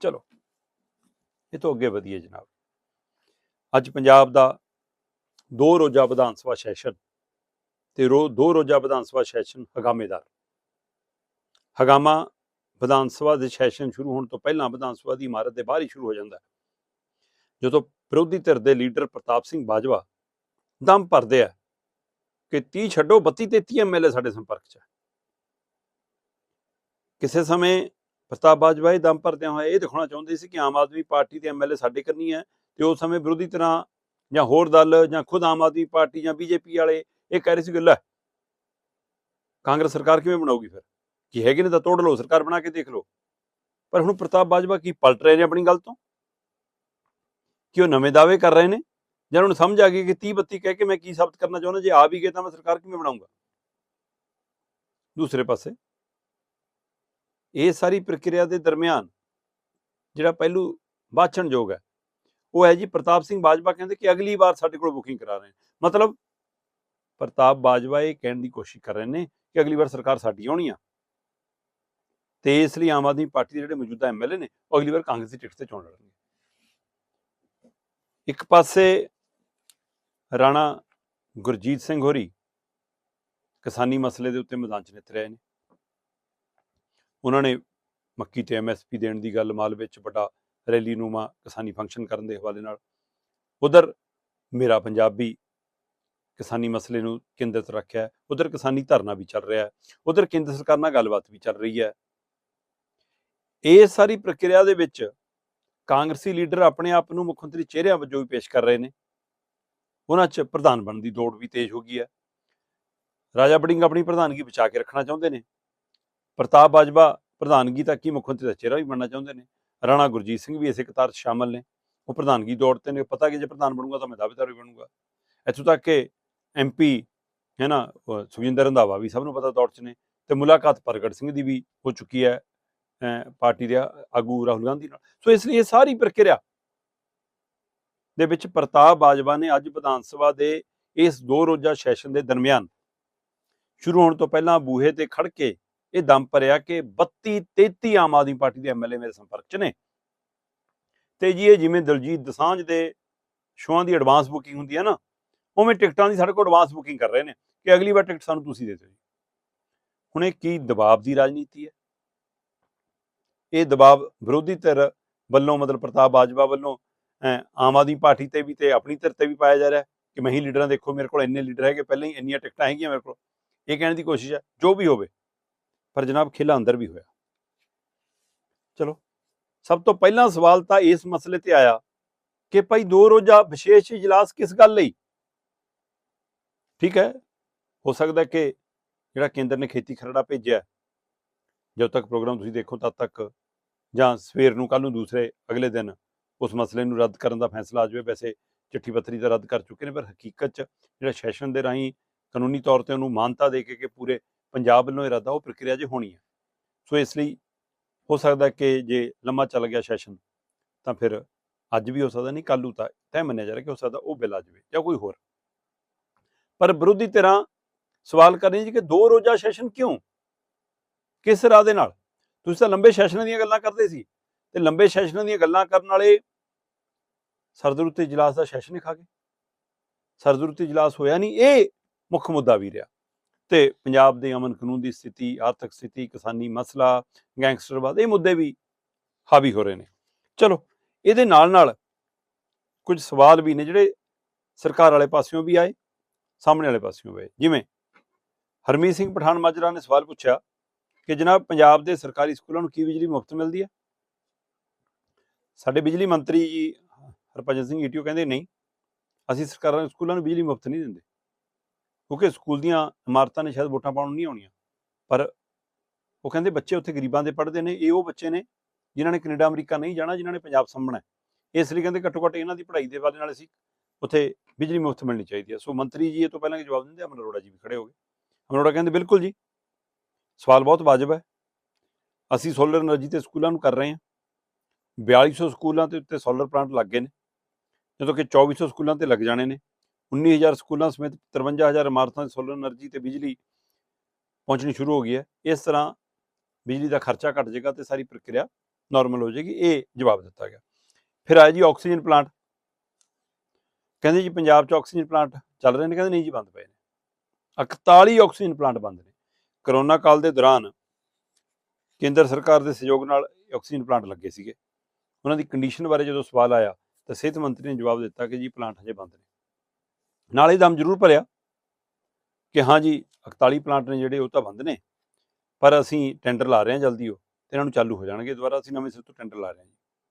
ਚਲੋ, ਇਹ ਤੋਂ ਅੱਗੇ ਵਧੀਏ ਜਨਾਬ। ਅੱਜ ਪੰਜਾਬ ਦਾ ਦੋ ਰੋਜ਼ਾ ਵਿਧਾਨ ਸਭਾ ਸੈਸ਼ਨ ਤੇ ਰੋ, ਦੋ ਰੋਜ਼ਾ ਵਿਧਾਨ ਸਭਾ ਸੈਸ਼ਨ ਹਗਾਮੇਦਾਰ। ਹਗਾਮਾ ਵਿਧਾਨ ਸਭਾ ਦੇ ਸੈਸ਼ਨ ਸ਼ੁਰੂ ਹੋਣ ਤੋਂ ਪਹਿਲਾਂ ਵਿਧਾਨ ਸਭਾ ਦੀ ਇਮਾਰਤ ਦੇ ਬਾਹਰ ਹੀ ਸ਼ੁਰੂ ਹੋ ਜਾਂਦਾ ਹੈ। ਜਦੋਂ ਵਿਰੋਧੀ ਧਿਰ ਦੇ ਲੀਡਰ ਪ੍ਰਤਾਪ ਸਿੰਘ ਬਾਜਵਾ ਦਮ ਭਰਦੇ ਆ ਕਿ 30 ਛੱਡੋ 32 33 ਐਮਐਲਏ ਸਾਡੇ ਸੰਪਰਕ 'ਚ ਹੈ। ਕਿਸੇ ਸਮੇਂ ਪ੍ਰਤਾਪ ਬਾਜਵਾ ਇਹ ਦਮ ਭਰਦਿਆਂ ਹੋਇਆ ਇਹ ਦਿਖਾਉਣਾ ਚਾਹੁੰਦੇ ਸੀ ਕਿ ਆਮ ਆਦਮੀ ਪਾਰਟੀ ਦੇ ਐਮਐਲਏ ਸਾਡੇ ਕਰਨੀ ਹੈ ਤੇ ਉਸ ਸਮੇਂ ਵਿਰੋਧੀ ਤਰ੍ਹਾਂ ਜਾਂ ਹੋਰ ਦਲ ਜਾਂ ਖੁਦ ਆਮ ਆਦਮੀ ਪਾਰਟੀ ਜਾਂ ਬੀਜੇਪੀ ਵਾਲੇ ਇਹ ਕਹਿ ਰਹੇ ਸੀ ਕਿ ਲੈ, ਕਾਂਗਰਸ ਸਰਕਾਰ ਕਿਵੇਂ ਬਣਾਊਗੀ ਫਿਰ? ਕੀ ਹੈਗੇ ਨੇ ਤਾਂ ਤੋੜ ਲਓ, ਸਰਕਾਰ ਬਣਾ ਕੇ ਦੇਖ ਲਓ। ਪਰ ਹੁਣ ਪ੍ਰਤਾਪ ਬਾਜਵਾ ਕੀ ਪਲਟ ਰਹੇ ਨੇ ਆਪਣੀ ਗੱਲ ਤੋਂ? ਕਿ ਉਹ ਨਵੇਂ ਦਾਅਵੇ ਕਰ ਰਹੇ ਨੇ? ਜਾਂ ਉਹਨੂੰ ਸਮਝ ਆ ਗਈ ਕਿ 30 32 ਕਹਿ ਕੇ ਮੈਂ ਕੀ ਸਾਬਤ ਕਰਨਾ ਚਾਹੁੰਦਾ, ਜੇ ਆ ਵੀ ਗਏ ਤਾਂ ਮੈਂ ਸਰਕਾਰ ਕਿਵੇਂ ਬਣਾਉਂਗਾ ਦੂਸਰੇ ਪਾਸੇ ਇਹ ਸਾਰੀ ਪ੍ਰਕਿਰਿਆ ਦੇ ਦਰਮਿਆਨ ਜਿਹੜਾ ਪਹਿਲੂ ਬਾਛਣਯੋਗ ਹੈ, ਉਹ ਹੈ ਜੀ ਪ੍ਰਤਾਪ ਸਿੰਘ ਬਾਜਵਾ ਕਹਿੰਦੇ ਕਿ ਅਗਲੀ ਵਾਰ ਸਾਡੇ ਕੋਲ ਬੁਕਿੰਗ ਕਰਾ ਰਹੇ ਮਤਲਬ ਪ੍ਰਤਾਪ ਬਾਜਵਾ ਇਹ ਕਹਿਣ ਦੀ ਕੋਸ਼ਿਸ਼ ਕਰ ਰਹੇ ਨੇ ਕਿ ਅਗਲੀ ਵਾਰ ਸਰਕਾਰ ਸਾਡੀ ਆਉਣੀ ਆ ਤੇ ਇਸ ਲਈ ਆਮ ਆਦਮੀ ਪਾਰਟੀ ਦੇ ਜਿਹੜੇ ਮੌਜੂਦਾ ਐਮਐਲਏ ਨੇ, ਉਹ ਅਗਲੀ ਵਾਰ ਕਾਂਗਰਸ ਦੀ ਟਿਕਟ ਤੇ ਚੋਣ ਲੜਨਗੇ। ਇੱਕ ਪਾਸੇ ਰਾਣਾ ਗੁਰਜੀਤ ਸਿੰਘ ਹੋਰੀ ਕਿਸਾਨੀ ਮਸਲੇ ਦੇ ਉੱਤੇ ਮੈਦਾਨ 'ਚ ਨਿੱਤ ਰਹੇ ਨੇ। ਉਹਨਾਂ ਨੇ ਮੱਕੀ ਤੇ ਐਮਐਸਪੀ ਦੇਣ ਦੀ ਗੱਲ ਮਾਲ ਵਿੱਚ ਵੱਡਾ ਰੈਲੀ ਨੂਮਾ ਕਿਸਾਨੀ ਫੰਕਸ਼ਨ ਕਰਨ ਦੇ ਹਵਾਲੇ ਨਾਲ। ਉਧਰ ਮੇਰਾ ਪੰਜਾਬੀ ਕਿਸਾਨੀ ਮਸਲੇ ਨੂੰ ਕੇਂਦਰਿਤ ਰੱਖਿਆ ਉਧਰ ਕਿਸਾਨੀ ਧਰਨਾ ਵੀ ਚੱਲ ਰਿਹਾ ਹੈ। ਉਧਰ ਕੇਂਦਰ ਸਰਕਾਰ ਨਾਲ ਗੱਲਬਾਤ ਵੀ ਚੱਲ ਰਹੀ ਹੈ। ਇਹ ਸਾਰੀ ਪ੍ਰਕਿਰਿਆ ਦੇ ਵਿੱਚ ਕਾਂਗਰਸੀ ਲੀਡਰ ਆਪਣੇ ਆਪ ਨੂੰ ਮੁੱਖ ਮੰਤਰੀ ਚਿਹਰਿਆਂ ਵਜੋਂ ਵੀ ਪੇਸ਼ ਕਰ ਰਹੇ ਨੇ। ਉਹਨਾਂ 'ਚ ਪ੍ਰਧਾਨ ਬਣਨ ਦੀ ਦੌੜ ਵੀ ਤੇਜ਼ ਹੋ ਗਈ ਹੈ। ਰਾਜਾ ਬੜਿੰਗ ਆਪਣੀ ਪ੍ਰਧਾਨਗੀ ਬਚਾ ਕੇ ਰੱਖਣਾ ਚਾਹੁੰਦੇ ਨੇ। ਪ੍ਰਤਾਪ ਬਾਜਵਾ ਪ੍ਰਧਾਨਗੀ ਤੱਕ ਹੀ ਮੁੱਖ ਮੰਤਰੀ ਦਾ ਚਿਹਰਾ ਵੀ ਬਣਨਾ ਚਾਹੁੰਦੇ ਨੇ। ਰਾਣਾ ਗੁਰਜੀਤ ਸਿੰਘ ਵੀ ਇਸੇ ਕਤਾਰ 'ਚ ਸ਼ਾਮਲ ਨੇ। ਉਹ ਪ੍ਰਧਾਨਗੀ ਦੌੜ ਤੇ ਨੇ। ਪਤਾ ਕਿ ਜੇ ਪ੍ਰਧਾਨ ਬਣੂਗਾ ਤਾਂ ਮੈਂ ਦਾਅਵੇਦਾਰ ਵੀ ਬਣੂਗਾ। ਇੱਥੋਂ ਤੱਕ ਕਿ ਐਮਪੀ ਹੈ ਨਾ ਸੁਖਜਿੰਦਰ ਰੰਧਾਵਾ ਵੀ ਸਭ ਨੂੰ ਪਤਾ ਦੌੜ 'ਚ ਨੇ ਤੇ ਮੁਲਾਕਾਤ ਪ੍ਰਗਟ ਸਿੰਘ ਦੀ ਵੀ ਹੋ ਚੁੱਕੀ ਹੈ ਪਾਰਟੀ ਦੇ ਆਗੂ ਰਾਹੁਲ ਗਾਂਧੀ ਨਾਲ। ਸੋ ਇਸ ਲਈ ਇਹ ਸਾਰੀ ਪ੍ਰਕਿਰਿਆ ਦੇ ਵਿੱਚ ਪ੍ਰਤਾਪ ਬਾਜਵਾ ਨੇ ਅੱਜ ਵਿਧਾਨ ਸਭਾ ਦੇ ਇਸ ਦੋ ਰੋਜ਼ਾ ਸੈਸ਼ਨ ਦੇ ਦਰਮਿਆਨ ਸ਼ੁਰੂ ਹੋਣ ਤੋਂ ਪਹਿਲਾਂ ਬੂਹੇ ਤੇ ਖੜ ਕੇ ਇਹ ਦਮ ਭਰਿਆ ਕਿ 32 33 ਆਮ ਆਦਮੀ ਪਾਰਟੀ ਦੇ ਐਮਐਲਏ ਮੇਰੇ ਸੰਪਰਕ 'ਚ ਨੇ। ਤੇ ਜੀ ਇਹ ਜਿਵੇਂ ਦਲਜੀਤ ਦਸਾਂਝ ਦੇ ਸ਼ੋਆਂ ਦੀ ਐਡਵਾਂਸ ਬੁਕਿੰਗ ਹੁੰਦੀ ਹੈ ਨਾ, ਉਵੇਂ ਟਿਕਟਾਂ ਦੀ ਸਾਡੇ ਕੋਲ ਐਡਵਾਂਸ ਬੁਕਿੰਗ ਕਰ ਰਹੇ ਨੇ ਕਿ ਅਗਲੀ ਵਾਰ ਟਿਕਟ ਸਾਨੂੰ ਤੁਸੀਂ ਦੇ ਦਿਓ ਜੀ। ਹੁਣ ਇਹ ਕੀ ਦਬਾਅ ਦੀ ਰਾਜਨੀਤੀ ਹੈ? ਇਹ ਦਬਾਅ ਵਿਰੋਧੀ ਧਿਰ ਵੱਲੋਂ ਮਤਲਬ ਪ੍ਰਤਾਪ ਬਾਜਵਾ ਵੱਲੋਂ ਆਮ ਆਦਮੀ ਪਾਰਟੀ ਤੇ ਵੀ ਤੇ ਆਪਣੀ ਧਿਰ ਤੇ ਵੀ ਪਾਇਆ ਜਾ ਰਿਹਾ ਕਿ ਮੈਂ ਹੀ ਲੀਡਰਾਂ ਦੇਖੋ, ਮੇਰੇ ਕੋਲ ਇੰਨੇ ਲੀਡਰ ਹੈਗੇ, ਪਹਿਲਾਂ ਹੀ ਇੰਨੀਆਂ ਟਿਕਟਾਂ ਹੈਗੀਆਂ ਮੇਰੇ ਕੋਲ। ਇਹ ਕਹਿਣ ਦੀ ਕੋਸ਼ਿਸ਼ ਹੈ, ਜੋ ਵੀ ਹੋਵੇ। ਪਰ ਜਨਾਬ ਖੇਲਾ ਅੰਦਰ ਵੀ ਹੋਇਆ। ਚਲੋ, ਸਭ ਤੋਂ ਪਹਿਲਾ ਸਵਾਲ ਤਾਂ ਇਸ ਮਸਲੇ ਤੇ ਆਇਆ ਕਿ ਭਾਈ ਦੋ ਰੋਜ਼ਾ ਵਿਸ਼ੇਸ਼ ਇਜਲਾਸ ਕਿਸ ਗੱਲ ਲਈ? ਠੀਕ ਹੈ, ਹੋ ਸਕਦਾ ਕਿ ਜਿਹੜਾ ਕੇਂਦਰ ਨੇ ਖੇਤੀ ਖਰੜਾ ਭੇਜਿਆ ਜਦੋਂ ਤੱਕ ਪ੍ਰੋਗਰਾਮ ਤੁਸੀਂ ਦੇਖੋ ਤਦ ਤੱਕ, ਜਾਂ ਸਵੇਰ ਨੂੰ ਕੱਲ ਨੂੰ ਦੂਸਰੇ ਅਗਲੇ ਦਿਨ ਉਸ ਮਸਲੇ ਨੂੰ ਰੱਦ ਕਰਨ ਦਾ ਫੈਸਲਾ ਆ ਜਾਵੇ, ਵੈਸੇ ਚਿੱਠੀ ਪੱਤਰੀ ਤਾਂ ਰੱਦ ਕਰ ਚੁੱਕੇ ਨੇ, ਪਰ ਹਕੀਕਤ 'ਚ ਜਿਹੜਾ ਸੈਸ਼ਨ ਦੇ ਰਾਹੀਂ ਕਾਨੂੰਨੀ ਤੌਰ ਤੇ ਉਹਨੂੰ ਮਾਨਤਾ ਦੇ ਕੇ ਕਿ ਪੂਰੇ ਪੰਜਾਬ ਵੱਲੋਂ ਇਰਾਦਾ ਉਹ ਪ੍ਰਕਿਰਿਆ ਜੇ ਹੋਣੀ ਹੈ। ਸੋ ਇਸ ਲਈ ਹੋ ਸਕਦਾ ਕਿ ਜੇ ਲੰਮਾ ਚੱਲ ਗਿਆ ਸੈਸ਼ਨ, ਤਾਂ ਫਿਰ ਅੱਜ ਵੀ ਹੋ ਸਕਦਾ ਨਹੀਂ ਕੱਲੂ ਤਾਂ ਤੈਅ ਮੰਨਿਆ ਜਾ ਰਿਹਾ ਕਿ ਹੋ ਸਕਦਾ ਉਹ ਬਿੱਲ ਆ ਜਾਵੇ ਜਾਂ ਕੋਈ ਹੋਰ। ਪਰ ਵਿਰੋਧੀ ਧਿਰਾਂ ਸਵਾਲ ਕਰ ਰਹੀ ਜੀ ਕਿ ਦੋ ਰੋਜ਼ਾ ਸੈਸ਼ਨ ਕਿਉਂ? ਕਿਸ ਰਾਹ ਦੇ ਨਾਲ? ਤੁਸੀਂ ਤਾਂ ਲੰਬੇ ਸੈਸ਼ਨਾਂ ਦੀਆਂ ਗੱਲਾਂ ਕਰਦੇ ਸੀ ਤੇ ਲੰਬੇ ਸੈਸ਼ਨਾਂ ਦੀਆਂ ਗੱਲਾਂ ਕਰਨ ਵਾਲੇ ਸਰਦਰੁੱਤੀ ਇਜਲਾਸ ਦਾ ਸੈਸ਼ਨ ਹੀ ਖਾ ਗਏ। ਸਰਦਰੁੱਤੀ ਇਜਲਾਸ ਹੋਇਆ ਨਹੀਂ, ਇਹ ਮੁੱਖ ਮੁੱਦਾ ਵੀ ਰਿਹਾ। ਤੇ ਪੰਜਾਬ ਦੇ ਅਮਨ ਕਾਨੂੰਨ ਦੀ ਸਥਿਤੀ, ਆਰਥਿਕ ਸਥਿਤੀ, ਕਿਸਾਨੀ ਮਸਲਾ ਗੈਂਗਸਟਰਵਾਦ ਇਹ ਮੁੱਦੇ ਵੀ ਹਾਵੀ ਹੋ ਰਹੇ ਨੇ। ਚਲੋ, ਇਹਦੇ ਨਾਲ ਨਾਲ ਕੁਝ ਸਵਾਲ ਵੀ ਨੇ ਜਿਹੜੇ ਸਰਕਾਰ ਵਾਲੇ ਪਾਸਿਓਂ ਵੀ ਆਏ, ਸਾਹਮਣੇ ਵਾਲੇ ਪਾਸਿਓਂ ਵੀ ਆਏ। ਜਿਵੇਂ ਹਰਮੀਤ ਸਿੰਘ ਪਠਾਨ ਮਾਜਰਾ ਨੇ ਸਵਾਲ ਪੁੱਛਿਆ ਕਿ ਜਨਾਬ ਪੰਜਾਬ ਦੇ ਸਰਕਾਰੀ ਸਕੂਲਾਂ ਨੂੰ ਕੀ ਬਿਜਲੀ ਮੁਫਤ ਮਿਲਦੀ ਹੈ? ਸਾਡੇ ਬਿਜਲੀ ਮੰਤਰੀ ਜੀ ਹਰਭਜਨ ਸਿੰਘ ਈਟੀਓ ਕਹਿੰਦੇ ਨਹੀਂ, ਅਸੀਂ ਸਰਕਾਰਾਂ ਸਕੂਲਾਂ ਨੂੰ ਬਿਜਲੀ ਮੁਫਤ ਨਹੀਂ ਦਿੰਦੇ। ਕਿਉਂਕਿ ਸਕੂਲ ਦੀਆਂ ਇਮਾਰਤਾਂ ਨੇ ਸ਼ਾਇਦ ਵੋਟਾਂ ਪਾਉਣ ਨਹੀਂ ਆਉਣੀਆਂ। ਪਰ ਉਹ ਕਹਿੰਦੇ ਬੱਚੇ ਉੱਥੇ ਗਰੀਬਾਂ ਦੇ ਪੜ੍ਹਦੇ ਨੇ, ਇਹ ਉਹ ਬੱਚੇ ਨੇ ਜਿਨ੍ਹਾਂ ਨੇ ਕੈਨੇਡਾ, ਅਮਰੀਕਾ ਨਹੀਂ ਜਾਣਾ, ਜਿਨ੍ਹਾਂ ਨੇ ਪੰਜਾਬ ਸੰਭਣਾ ਇਸ ਲਈ ਕਹਿੰਦੇ ਘੱਟੋ ਘੱਟ ਇਹਨਾਂ ਦੀ ਪੜ੍ਹਾਈ ਦੇ ਵਾਲੇ ਨਾਲ ਅਸੀਂ ਉੱਥੇ ਬਿਜਲੀ ਮੁਫਤ ਮਿਲਣੀ ਚਾਹੀਦੀ ਹੈ। ਸੋ ਮੰਤਰੀ ਜੀ ਇਹ ਤੋਂ ਪਹਿਲਾਂ ਕਿ ਜਵਾਬ ਦਿੰਦੇ, ਅਮਨ ਅਰੋੜਾ ਜੀ ਵੀ ਖੜੇ ਹੋ ਗਏ। ਅਮਨ ਅਰੋੜਾ ਕਹਿੰਦੇ, ਬਿਲਕੁਲ ਜੀ। ਸਵਾਲ ਬਹੁਤ ਵਾਜਬ ਹੈ। ਅਸੀਂ ਸੋਲਰ એનર્ਜੀ ਤੇ ਸਕੂਲਾਂ ਨੂੰ ਕਰ ਰਹੇ ਹਾਂ। 4200 ਸਕੂਲਾਂ ਤੇ ਉੱਤੇ ਸੋਲਰ ਪਲਾਂਟ ਲੱਗ ਗਏ ਨੇ, ਜਦੋਂ ਕਿ 2400 ਸਕੂਲਾਂ ਤੇ ਲੱਗ ਜਾਣੇ ਨੇ। 19000 ਸਕੂਲਾਂ ਸਮੇਤ 53000 ਇਮਾਰਤਾਂ 'ਚ ਸੋਲਰ એનર્ਜੀ ਤੇ ਬਿਜਲੀ ਪਹੁੰਚਣੀ ਸ਼ੁਰੂ ਹੋ ਗਈ ਹੈ। ਇਸ ਤਰ੍ਹਾਂ ਬਿਜਲੀ ਦਾ ਖਰਚਾ ਘਟ ਜਾਏਗਾ ਤੇ ਸਾਰੀ ਪ੍ਰਕਿਰਿਆ ਨਾਰਮਲ ਹੋ ਜਾਏਗੀ, ਇਹ ਜਵਾਬ ਦਿੱਤਾ ਗਿਆ। ਫਿਰ ਆਇਆ ਜੀ ਆਕਸੀਜਨ ਪਲਾਂਟ ਕਹਿੰਦੇ ਜੀ ਪੰਜਾਬ 'ਚ ਆਕਸੀਜਨ ਪਲਾਂਟ ਚੱਲ ਰਹੇ ਨੇ? ਕਹਿੰਦੇ ਨਹੀਂ ਜੀ, ਬੰਦ ਪਏ ਨੇ। 41 ਆਕਸੀਜਨ ਪਲਾਂਟ ਬੰਦ ਨੇ। ਕਰੋਨਾ ਕਾਲ ਦੇ ਦੌਰਾਨ ਕੇਂਦਰ ਸਰਕਾਰ ਦੇ ਸਹਿਯੋਗ ਨਾਲ ਆਕਸੀਜਨ ਪਲਾਂਟ ਲੱਗੇ ਸੀਗੇ। ਉਹਨਾਂ ਦੀ ਕੰਡੀਸ਼ਨ ਬਾਰੇ ਜਦੋਂ ਸਵਾਲ ਆਇਆ ਤਾਂ ਸਿਹਤ ਮੰਤਰੀ ਨੇ ਜਵਾਬ ਦਿੱਤਾ ਕਿ ਜੀ ਪਲਾਂਟ ਹਜੇ ਬੰਦ ਨੇ। ਨਾਲ ਹੀ ਦਮ ਜ਼ਰੂਰ ਭਰਿਆ ਕਿ ਹਾਂ ਜੀ 41 ਪਲਾਂਟ ਨੇ ਜਿਹੜੇ ਉਹ ਤਾਂ ਬੰਦ ਨੇ, ਪਰ ਅਸੀਂ ਟੈਂਡਰ ਲਾ ਰਹੇ ਹਾਂ ਜਲਦੀ ਉਹ, ਤੇ ਇਹਨਾਂ ਨੂੰ ਚਾਲੂ ਹੋ ਜਾਣਗੇ ਦੁਬਾਰਾ, ਅਸੀਂ ਨਵੇਂ ਸਿਰ ਤੋਂ ਟੈਂਡਰ ਲਾ ਰਹੇ ਹਾਂ ਜੀ।